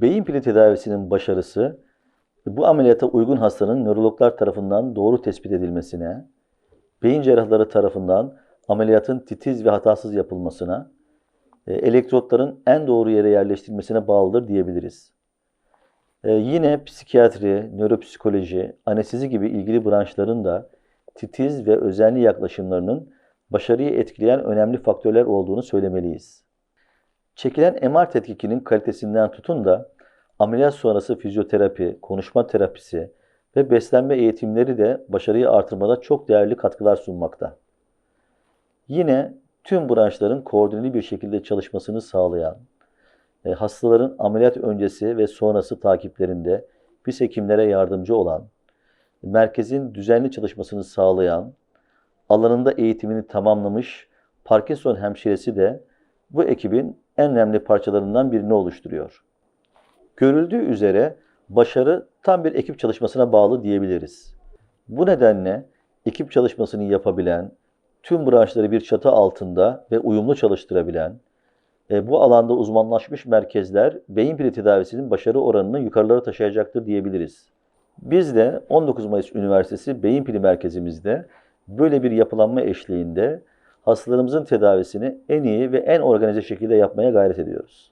Beyin pili tedavisinin başarısı bu ameliyata uygun hastanın nörologlar tarafından doğru tespit edilmesine, beyin cerrahları tarafından ameliyatın titiz ve hatasız yapılmasına, e, elektrotların en doğru yere yerleştirilmesine bağlıdır diyebiliriz. E, yine psikiyatri, nöropsikoloji, anestezi gibi ilgili branşların da titiz ve özenli yaklaşımlarının başarıyı etkileyen önemli faktörler olduğunu söylemeliyiz. Çekilen MR tetkikinin kalitesinden tutun da ameliyat sonrası fizyoterapi, konuşma terapisi ve beslenme eğitimleri de başarıyı artırmada çok değerli katkılar sunmakta. Yine tüm branşların koordineli bir şekilde çalışmasını sağlayan, e, hastaların ameliyat öncesi ve sonrası takiplerinde biz hekimlere yardımcı olan, merkezin düzenli çalışmasını sağlayan, alanında eğitimini tamamlamış Parkinson hemşiresi de bu ekibin en önemli parçalarından birini oluşturuyor. Görüldüğü üzere başarı tam bir ekip çalışmasına bağlı diyebiliriz. Bu nedenle ekip çalışmasını yapabilen, tüm branşları bir çatı altında ve uyumlu çalıştırabilen, e, bu alanda uzmanlaşmış merkezler beyin pili tedavisinin başarı oranını yukarılara taşıyacaktır diyebiliriz. Biz de 19 Mayıs Üniversitesi Beyin Pili Merkezimizde böyle bir yapılanma eşliğinde hastalarımızın tedavisini en iyi ve en organize şekilde yapmaya gayret ediyoruz.